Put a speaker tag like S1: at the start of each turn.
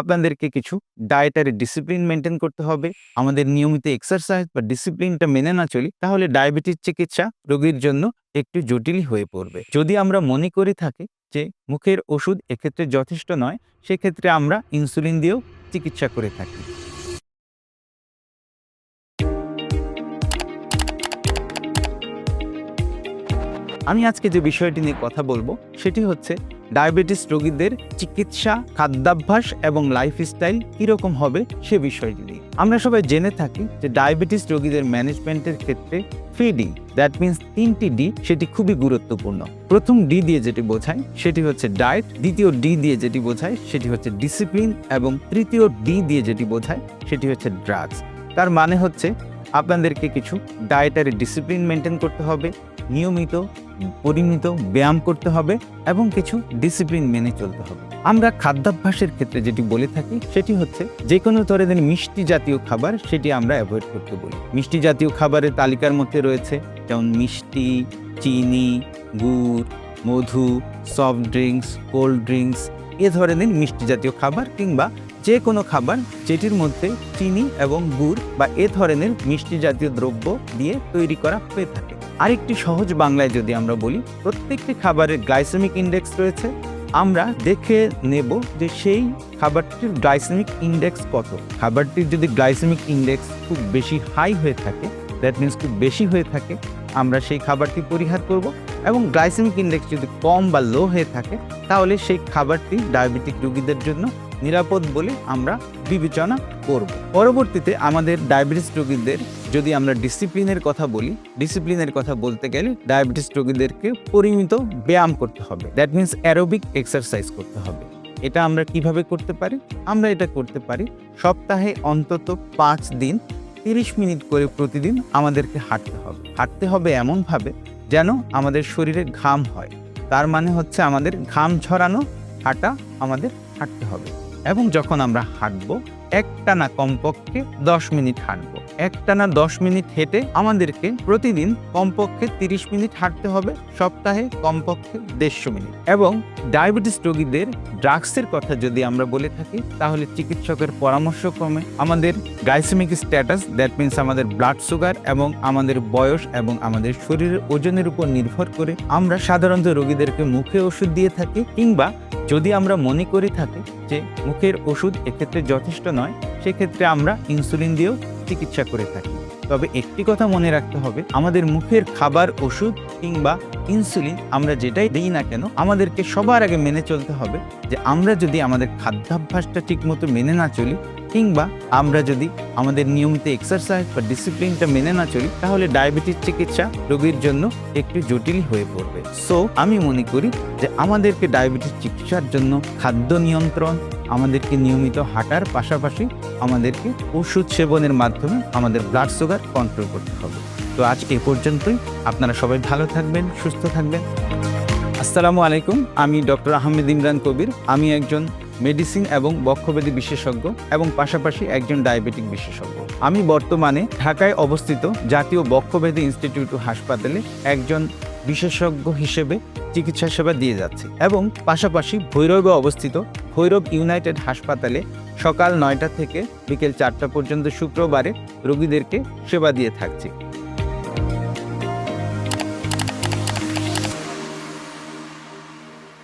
S1: আপনাদেরকে কিছু dietary discipline maintain করতে হবে। আমাদের নিয়মিত এক্সারসাইজ বা ডিসিপ্লিনটা মেনে না চলি, তাহলে ডায়াবেটিস চিকিৎসা রোগীর জন্য একটু জটিলই হয়ে পড়বে। যদি আমরা মনে করে থাকি যে মুখের ওষুধ এক্ষেত্রে যথেষ্ট নয়, সেক্ষেত্রে আমরা ইনসুলিন দিয়েও চিকিৎসা করে থাকি। আমি আজকে যে বিষয়টি নিয়ে কথা বলব, সেটি হচ্ছে ডায়াবেটিস রোগীদের চিকিৎসা, খাদ্যাভ্যাস এবং লাইফস্টাইল কীরকম হবে সে বিষয়টি নিয়ে। আমরা সবাই জেনে থাকি যে ডায়াবেটিস রোগীদের ম্যানেজমেন্টের ক্ষেত্রে ফিডিং দ্যাট মিন্স তিনটি ডি সেটি খুবই গুরুত্বপূর্ণ। প্রথম ডি দিয়ে যেটি বোঝায়, সেটি হচ্ছে ডায়েট দ্বিতীয় ডি দিয়ে যেটি বোঝায়, সেটি হচ্ছে ডিসিপ্লিন এবং তৃতীয় ডি দিয়ে যেটি বোঝায়, সেটি হচ্ছে ড্রাগস তার মানে হচ্ছে আপনাদেরকে কিছু ডায়েটারি ডিসিপ্লিন মেনটেন করতে হবে, নিয়মিত, পরিমিত ব্যায়াম করতে হবে এবং কিছু ডিসিপ্লিন মেনে চলতে হবে। আমরা খাদ্যাভ্যাসের ক্ষেত্রে যেটি বলে থাকি, সেটি হচ্ছে যে কোনো ধরনের মিষ্টি জাতীয় খাবার সেটি আমরা অ্যাভয়েড করতে বলি। মিষ্টি জাতীয় খাবারের তালিকার মধ্যে রয়েছে, যেমন মিষ্টি, চিনি, গুড়, মধু সফট ড্রিঙ্কস কোল্ড ড্রিঙ্কস এ ধরনের মিষ্টি জাতীয় খাবার কিংবা যে কোনো খাবার যেটির মধ্যে চিনি এবং গুড় বা এ ধরনের মিষ্টি জাতীয় দ্রব্য দিয়ে তৈরি করা হয়ে থাকে। আরেকটি সহজ বাংলায় যদি আমরা বলি, প্রত্যেকটি খাবারের গ্লাইসেমিক ইন্ডেক্স রয়েছে। আমরা দেখে নেব যে সেই খাবারটির গ্লাইসেমিক ইন্ডেক্স কত। খাবারটির যদি গ্লাইসেমিক ইন্ডেক্স খুব বেশি হাই হয়ে থাকে, দ্যাট মিন্স খুব বেশি হয়ে থাকে, আমরা সেই খাবারটি পরিহার করব এবং গ্লাইসেমিক ইন্ডেক্স যদি কম বা লো হয়ে থাকে, তাহলে সেই খাবারটি ডায়াবেটিক রোগীদের জন্য নিরাপদ বলে আমরা বিবেচনা করব। পরবর্তীতে আমাদের ডায়াবেটিস রোগীদের যদি আমরা ডিসিপ্লিনের কথা বলি, ডিসিপ্লিনের কথা বলতে গেলে ডায়াবেটিস রোগীদেরকে পরিমিত ব্যায়াম করতে হবে। দ্যাট মিন্স অ্যারোবিক এক্সারসাইজ করতে হবে। এটা আমরা কীভাবে করতে পারি? আমরা এটা করতে পারি সপ্তাহে অন্তত পাঁচ দিন, তিরিশ মিনিট করে প্রতিদিন আমাদেরকে হাঁটতে হবে। হাঁটতে হবে এমনভাবে যেন আমাদের শরীরে ঘাম হয়। তার মানে হচ্ছে আমাদের ঘাম ঝরানো, হাঁটা আমাদের হাঁটতে হবে। এবং যখন আমরা হাঁটবো, একটানা কমপক্ষে দশ মিনিট হাঁটবো। একটানা দশ মিনিট হেঁটে আমাদেরকে প্রতিদিন কমপক্ষে তিরিশ মিনিট হাঁটতে হবে, সপ্তাহে কমপক্ষে দেড়শো মিনিট। এবং ডায়াবেটিস রোগীদের ড্রাগসের কথা যদি আমরা বলে থাকি, তাহলে চিকিৎসকের পরামর্শক্রমে আমাদের গ্লাইসেমিক স্ট্যাটাস দ্যাট মিন্স আমাদের ব্লাড সুগার এবং আমাদের বয়স এবং আমাদের শরীরের ওজনের উপর নির্ভর করে আমরা সাধারণত রোগীদেরকে মুখে ওষুধ দিয়ে থাকি, কিংবা যদি আমরা মনে করে থাকি যে মুখের ওষুধ এক্ষেত্রে যথেষ্ট নয়, সেক্ষেত্রে আমরা ইনসুলিন দিয়েও চিকিৎসা করে থাকি। তবে একটি কথা মনে রাখতে হবে, আমাদের মুখের খাবার ওষুধ কিংবা ইনসুলিন আমরা যেটাই দিই না কেন, আমাদেরকে সবার আগে মেনে চলতে হবে যে আমরা যদি আমাদের খাদ্যাভ্যাসটা ঠিকমতো মেনে না চলি কিংবা আমরা যদি আমাদের নিয়মিত এক্সারসাইজ বা ডিসিপ্লিনটা মেনে না চলি, তাহলে ডায়াবেটিস চিকিৎসা রোগীর জন্য একটু জটিল হয়ে পড়বে। সো আমি মনে করি যে আমাদেরকে ডায়াবেটিস চিকিৎসার জন্য খাদ্য নিয়ন্ত্রণ আমাদেরকে নিয়মিত হাঁটার পাশাপাশি আমাদেরকে ওষুধ সেবনের মাধ্যমে আমাদের ব্লাড সুগার কন্ট্রোল করতে হবে। তো আজ এ পর্যন্তই। আপনারা সবাই ভালো থাকবেন, সুস্থ থাকবেন। আসসালামু আলাইকুম। আমি ডক্টর আহমেদ ইমরান কবির। আমি একজন মেডিসিন এবং বক্ষব্যাধি বিশেষজ্ঞ এবং পাশাপাশি একজন ডায়াবেটিক বিশেষজ্ঞ। আমি বর্তমানে ঢাকায় অবস্থিত জাতীয় বক্ষব্যাধি ইনস্টিটিউট হাসপাতালে একজন বিশেষজ্ঞ হিসেবে চিকিৎসা সেবা দিয়ে যাচ্ছি এবং পাশাপাশি ভৈরবে অবস্থিত ভৈরব ইউনাইটেড হাসপাতালে সকাল নয়টা থেকে বিকেল চারটা পর্যন্ত শুক্রবারে রোগীদেরকে সেবা দিয়ে থাকছি।